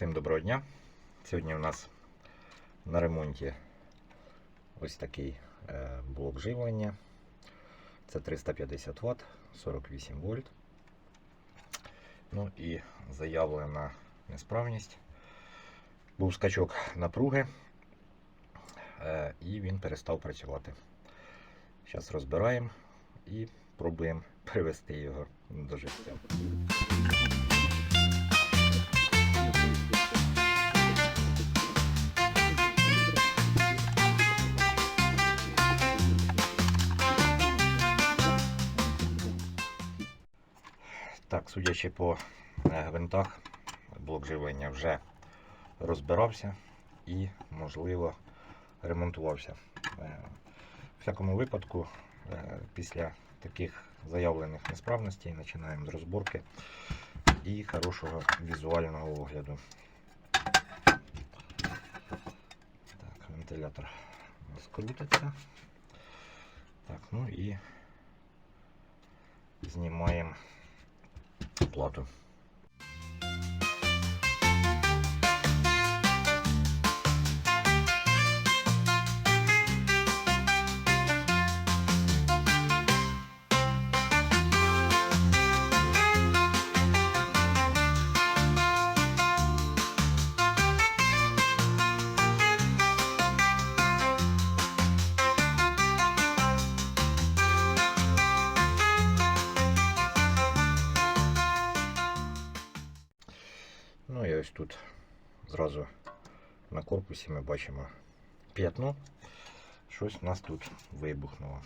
Всім доброго дня. Сьогодні у нас на ремонті ось такий е, блок живлення. Це 350 Вт, 48 вольт. Ну і заявлена несправність. Був скачок напруги е, і він перестав працювати. Зараз розбираємо і пробуємо привести його до життя. Так, судячи по е, гвинтах, блок живлення вже розбирався і, можливо, ремонтувався. Е, В всякому випадку, е, після таких заявлених несправностей починаємо з розборки і хорошого візуального огляду. Так, вентилятор у нас крутиться. Так, ну і знімаємо плату. Ну тут зразу на корпусі ми бачимо п'ятно. Щось у нас тут вибухнуло.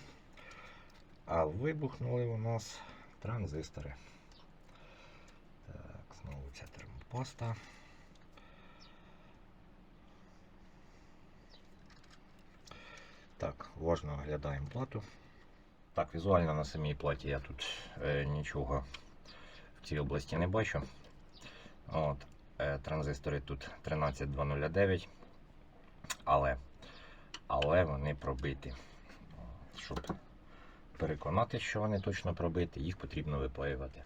А вибухнули у нас транзистори. Так, знову ця термопаста. Так, уважно оглядаємо плату. Так, візуально на самій платі я тут е, нічого в цій області не бачу. От, транзистори тут 13209, але, але вони пробиті. Щоб переконати, що вони точно пробиті, їх потрібно випаювати.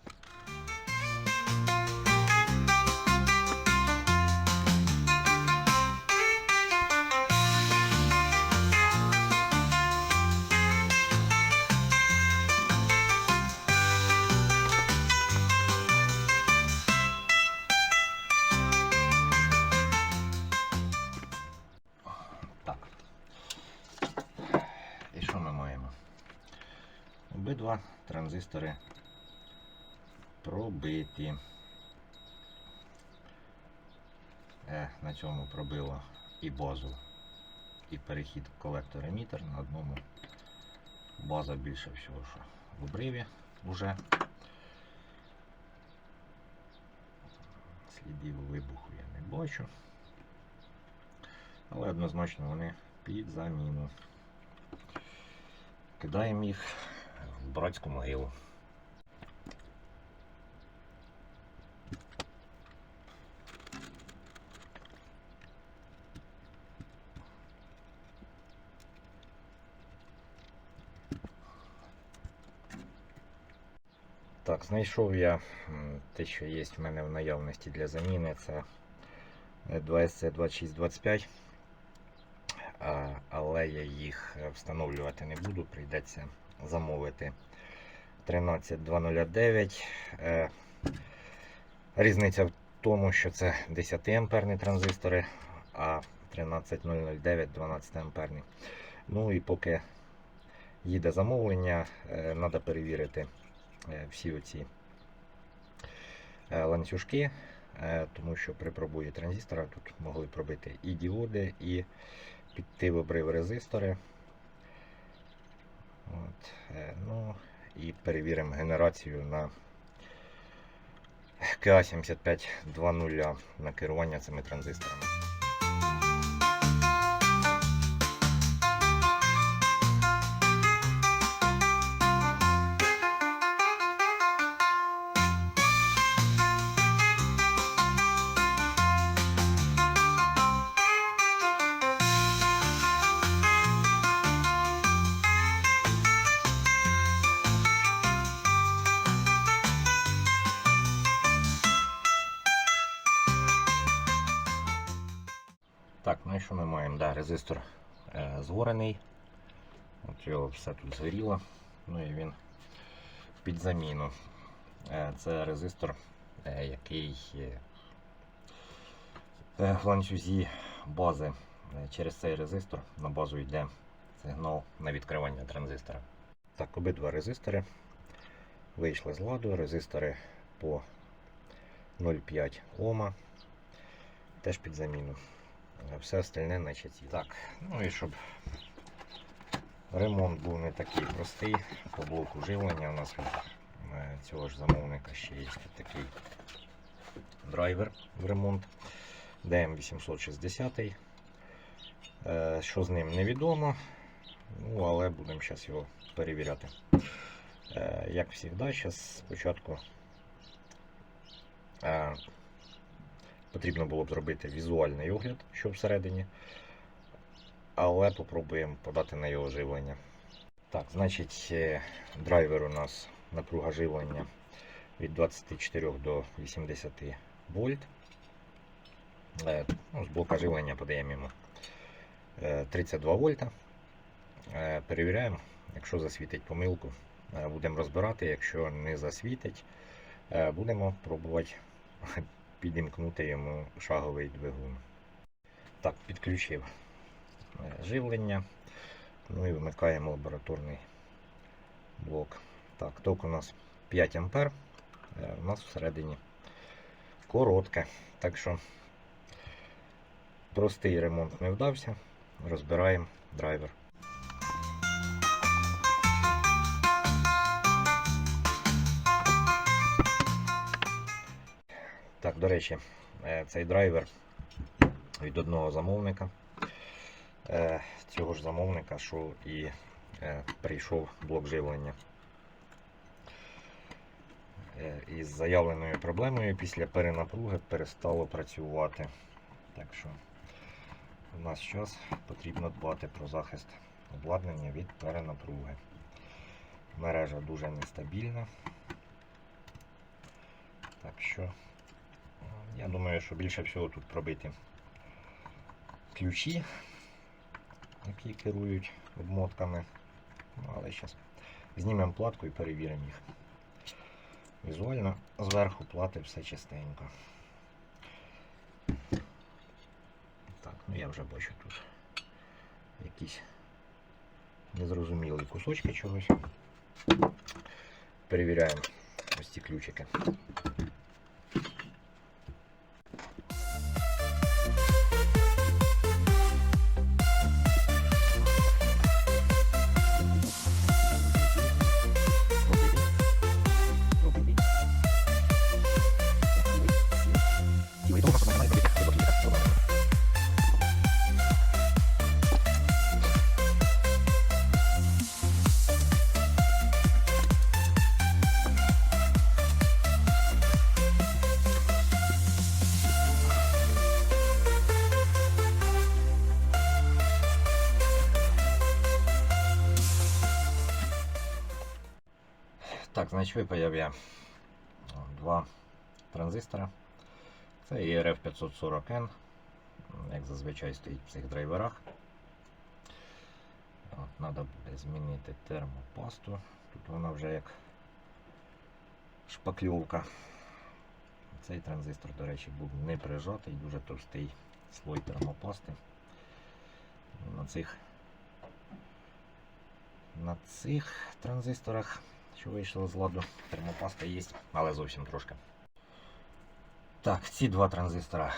Транзистори пробиті. Е, на цьому пробило і базу, і перехід колектор емітер на одному. База більше всього, що в обриві вже. Слідів вибуху я не бачу. Але однозначно вони під заміну. Кидаємо їх братську могилу. Так, знайшов я те, що є в мене в наявності для заміни. Це 2SC2625. Але я їх е, встановлювати не буду, прийдеться замовити 13209. Е, Різниця в тому, що це 10 амперні транзистори, а 13009 12 амперні. Ну і поки їде замовлення, треба перевірити е, всі оці е, ланцюжки, тому що при пробої транзистора тут могли пробити і діоди, і піти в обрив резистори. От, е, ну, і перевіримо генерацію на КА7520 на керування цими транзисторами. Маємо? Да, резистор е, згорений. От його все тут згоріло. Ну і він під заміну. Е, це резистор, е, який е, в ланцюзі бази. Е, Через цей резистор на базу йде сигнал на відкривання транзистора. Так, обидва резистори вийшли з ладу. Резистори по 0,5 Ома. Теж під заміну. Все остальне на часі. Так, ну і щоб ремонт був не такий простий, по блоку живлення у нас е, цього ж замовника ще є такий драйвер в ремонт DM860. Е, Що з ним невідомо, ну, але будемо зараз його перевіряти. Е, Як завжди, зараз спочатку потрібно було б зробити візуальний огляд, що всередині, але попробуємо подати на його живлення. Так, значить, е, драйвер у нас напруга живлення від 24 до 80 вольт. Е, Ну, з блока живлення подаємо йому е, 32 вольта. Е, Перевіряємо, якщо засвітить помилку, будемо розбирати, якщо не засвітить, будемо пробувати підімкнути йому шаговий двигун. Так, підключив е, живлення. Ну і вмикаємо лабораторний блок. Так, ток у нас 5 ампер. Е, У нас всередині коротке. Так що простий ремонт не вдався. Розбираємо драйвер. До речі, е, цей драйвер від одного замовника. Е, Цього ж замовника, що і е, прийшов блок живлення. Із заявленою проблемою після перенапруги перестало працювати. Так що у нас час потрібно дбати про захист обладнання від перенапруги. Мережа дуже нестабільна. Так що я думаю, що більше всього тут пробиті ключі, які керують обмотками. Ну, але зараз знімемо платку і перевіримо їх. Візуально зверху плати все чистенько. Так, ну я вже бачу тут якісь незрозумілі кусочки чогось. Перевіряємо ось ці ключики. Так, значить випаяв я два транзистора. Це ERF 540N, як зазвичай стоїть в цих драйверах. Треба буде змінити термопасту. Тут вона вже як шпакльовка. Цей транзистор, до речі, був не прижатий, дуже товстий слой термопасти. На цих, на цих транзисторах що вийшло з ладу. Термопаста є, але зовсім трошки. Так, ці два транзистора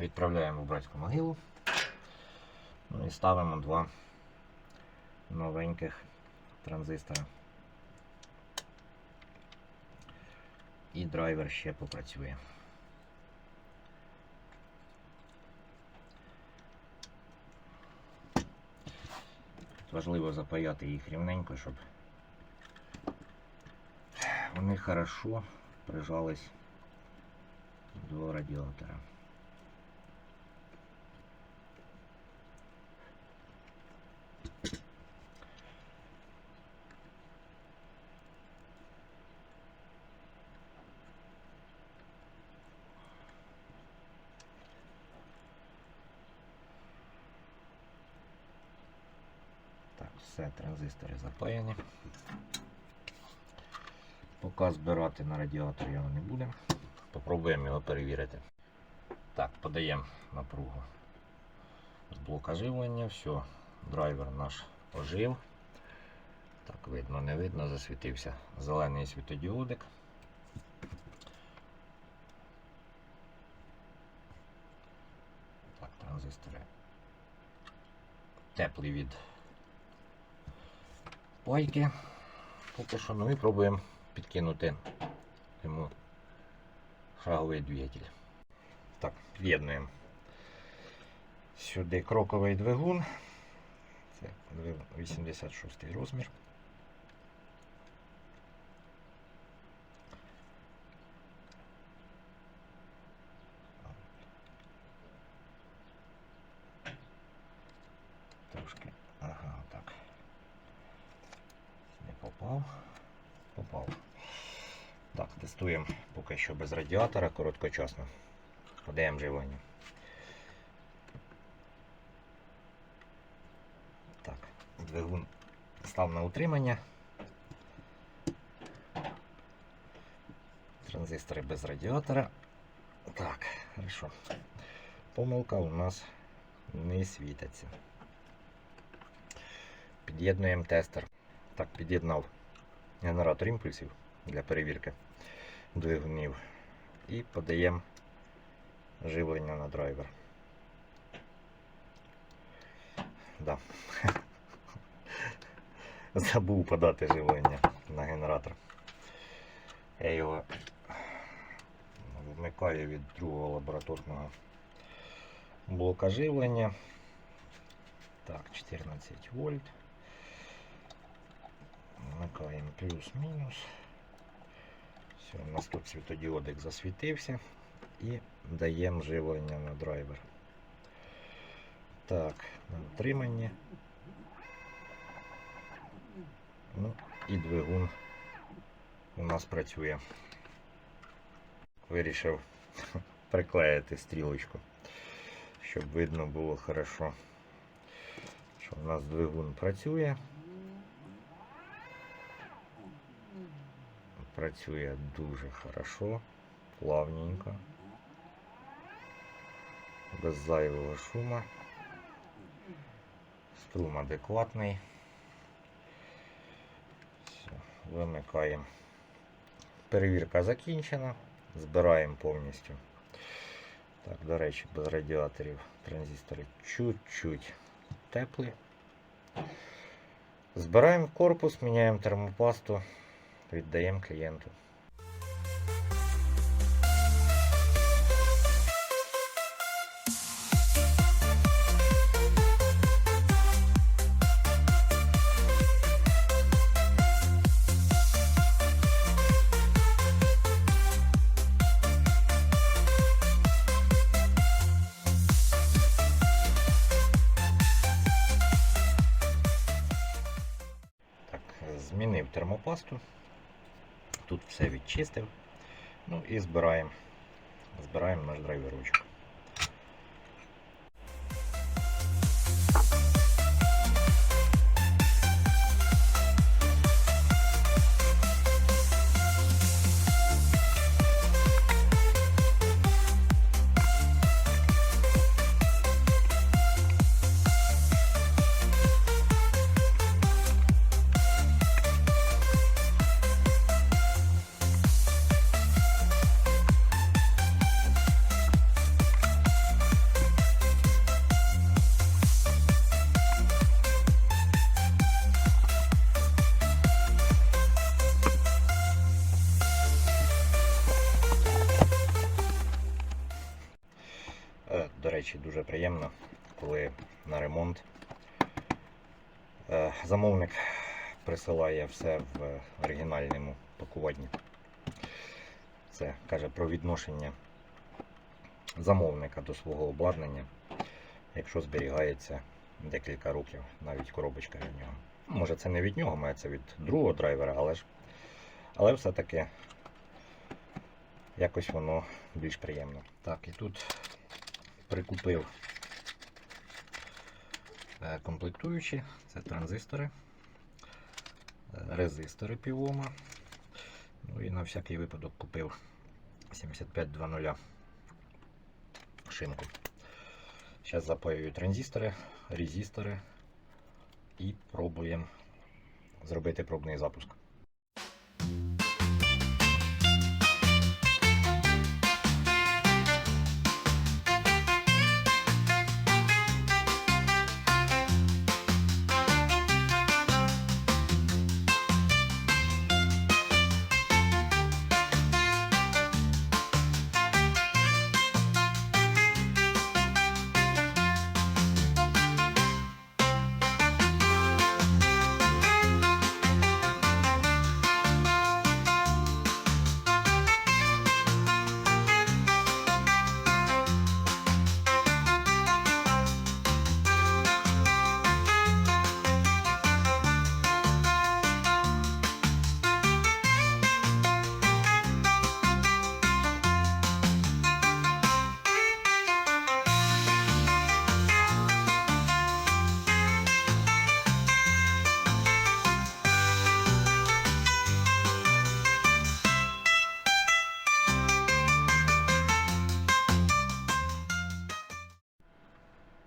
відправляємо в братську могилу. Ну і ставимо два новеньких транзистора. І драйвер ще попрацює. Важливо запаяти їх рівненько, щоб Вони хорошо прижалась до радиатора. Так, все транзистори запаяны. Поки збирати на радіатор його не будемо. Попробуємо його перевірити. Так, подаємо напругу з блока живлення. Все, драйвер наш ожив. Так, видно, не видно, засвітився зелений світодіодик. Так, транзистори теплі від пайки. Поки що ну і пробуємо підкинути йому шаговий двигатель. Так, під'єднуємо сюди кроковий двигун. Це 86 розмір. Трошки. Ага, так. Не попав. Попав. Так, тестуємо поки що без радіатора короткочасно. Подаємо живлення. Так, двигун став на утримання. Транзистори без радіатора. Так, хорошо. Помилка у нас не світиться. Під'єднуємо тестер. Так, під'єднав генератор імпульсів для перевірки двигунів і подаємо живлення на драйвер. Да. Забув подати живлення на генератор. Я його вмикаю від другого лабораторного блока живлення. Так, 14 вольт. Вмикаємо плюс-мінус. Все, у нас тут світодіодик засвітився і даємо живлення на драйвер. Так, на утримання. Ну і двигун у нас працює. Вирішив приклеїти стрілочку, щоб видно було хорошо, що у нас двигун працює. Працює дуже хорошо, плавненько, без зайвого шума. Струм адекватний. Все, вимикаємо. Перевірка закінчена. Збираємо повністю. Так, до речі, без радіаторів транзистори чуть-чуть теплі. Збираємо корпус, міняємо термопасту, віддаємо клієнту. Присилає все в оригінальному пакуванні. Це каже про відношення замовника до свого обладнання, якщо зберігається декілька років, навіть коробочка від нього. Може це не від нього, має це від другого драйвера, але ж але все-таки якось воно більш приємно. Так, і тут прикупив е, комплектуючі, це транзистори резистори півома. Ну і на всякий випадок купив 7520 шинку. Зараз запаюю транзистори, резистори і пробуємо зробити пробний запуск.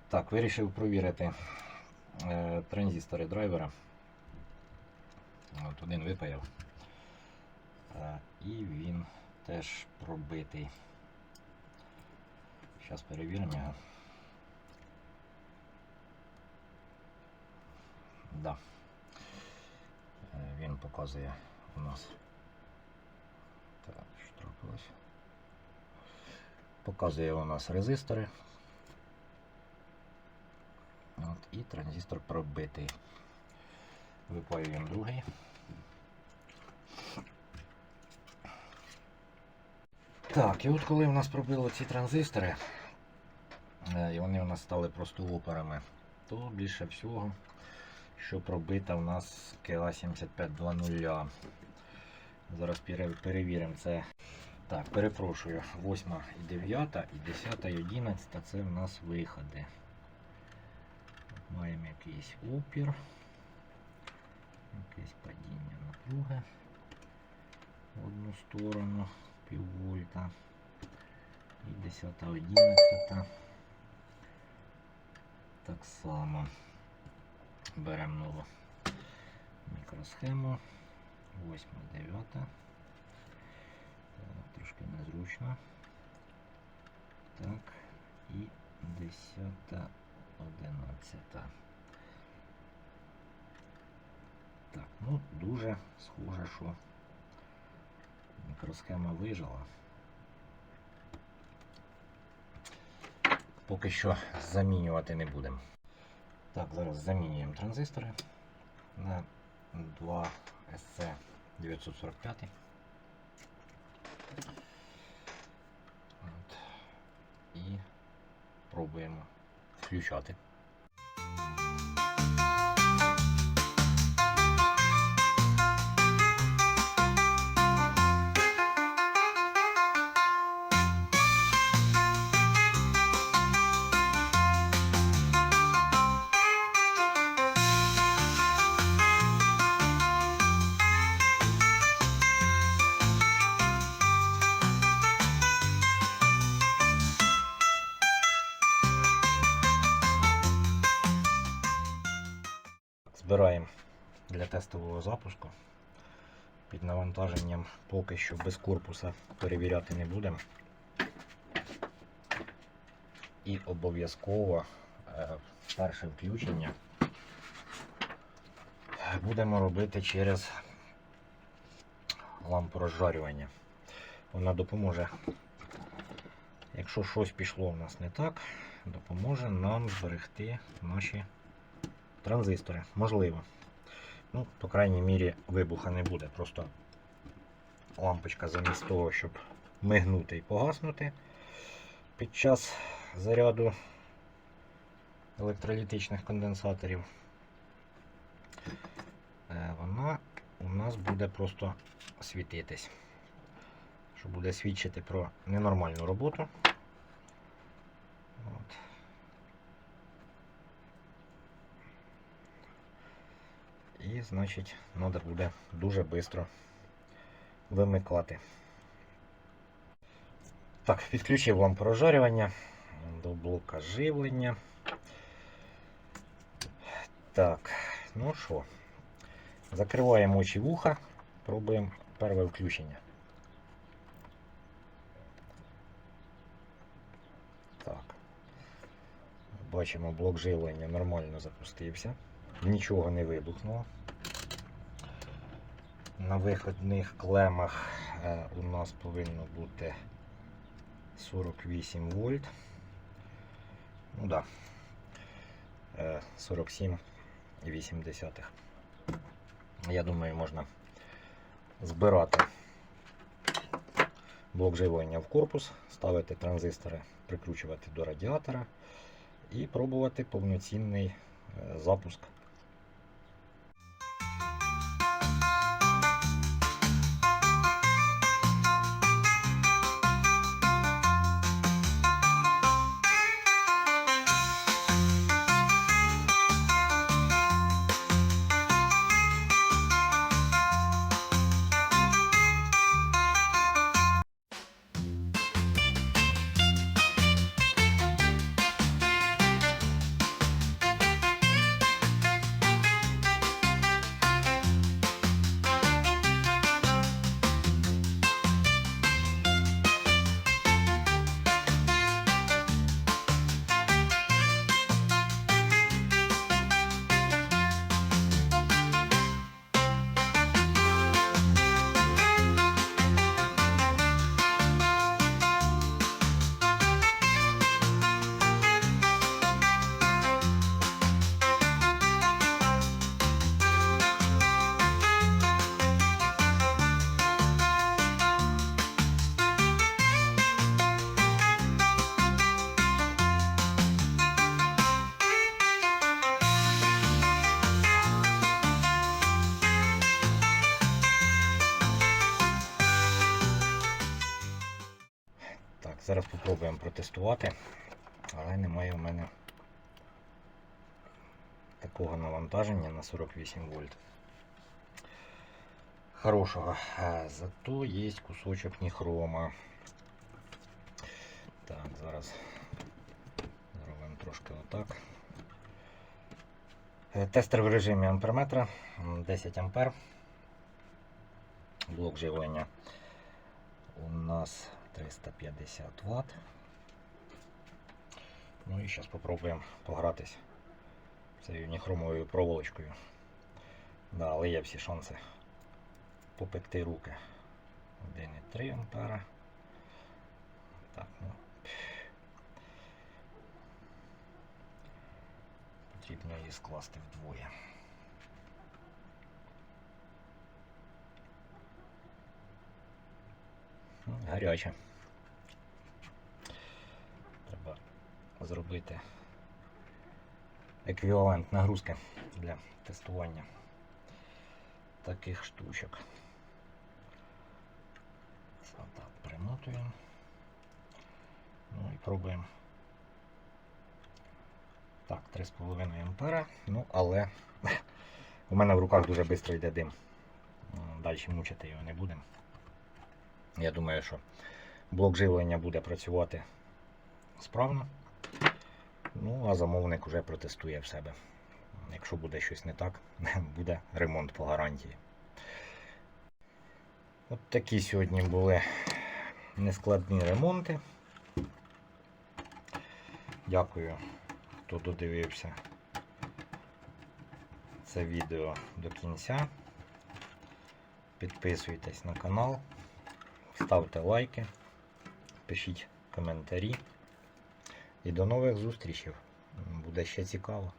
Так, вирішив провірити е, транзистори драйвера. От один випаяв. Е, і він теж пробитий. Зараз перевіримо його. Да. Е, Він показує у нас. Так, що трапилось? Показує у нас резистори. От, і транзистор пробитий. Випаюємо другий. Так, і от коли в нас пробило ці транзистори, е, і вони у нас стали просто опорами, то більше всього, що пробита у нас КА 7520. Зараз перевіримо це. Так, перепрошую, 8 і 9, і 10 і 11 це в нас виходи. Маємо якийсь опір, якесь падіння напруги в одну сторону, пів вольта. І 10 11 так само. Беремо нову мікросхему. 8 9 Трошки незручно. Так, і 10 11. Так, ну дуже схоже, що мікросхема вижила. Поки що замінювати не будемо. Так, зараз замінюємо транзистори на 2 SC 945. От. І пробуємо Flüschatten. Тестового запуску. Під навантаженням поки що без корпуса перевіряти не будемо. І обов'язково е, перше включення будемо робити через лампу розжарювання. Вона допоможе, якщо щось пішло у нас не так, допоможе нам зберегти наші транзистори. Можливо. Ну, по крайній мірі, вибуха не буде. Просто лампочка замість того, щоб мигнути і погаснути під час заряду електролітичних конденсаторів. е, Вона у нас буде просто світитись. Що буде свідчити про ненормальну роботу. От. Значить, треба буде дуже швидко вимикати. Так, підключив вам прожарювання до блока живлення. Так, ну що, закриваємо очі вуха, пробуємо перше включення. Так. Бачимо, блок живлення нормально запустився. Нічого не вибухнуло. На виходних клемах е, у нас повинно бути 48 вольт. Ну да. Е, 47,8. Я думаю, можна збирати блок живлення в корпус, ставити транзистори, прикручувати до радіатора і пробувати повноцінний е, запуск. Зараз спробуємо протестувати, але немає у мене такого навантаження на 48 вольт. Хорошого. Зато є кусочок ніхрома. Так, зараз зробимо трошки отак. Е, Тестер в режимі амперметра 10 ампер. Блок живлення у нас 350 Вт. Ну і зараз спробуємо погратись цією ніхромовою проволочкою. Да, але є всі шанси попекти руки. 1,3 ампера. Так, ну. Потрібно її скласти вдвоє. Гаряче. Треба зробити еквівалент нагрузки для тестування таких штучок. Це так примотуємо. Ну і пробуємо. Так, 3,5 ампера. Ну, але у мене в руках дуже швидко йде дим. Далі мучити його не будемо. Я думаю, що блок живлення буде працювати справно. Ну, а замовник вже протестує в себе. Якщо буде щось не так, буде ремонт по гарантії. От такі сьогодні були нескладні ремонти. Дякую, хто додивився це відео до кінця. Підписуйтесь на канал, ставте лайки, пишіть коментарі. І до нових зустрічей. Буде ще цікаво.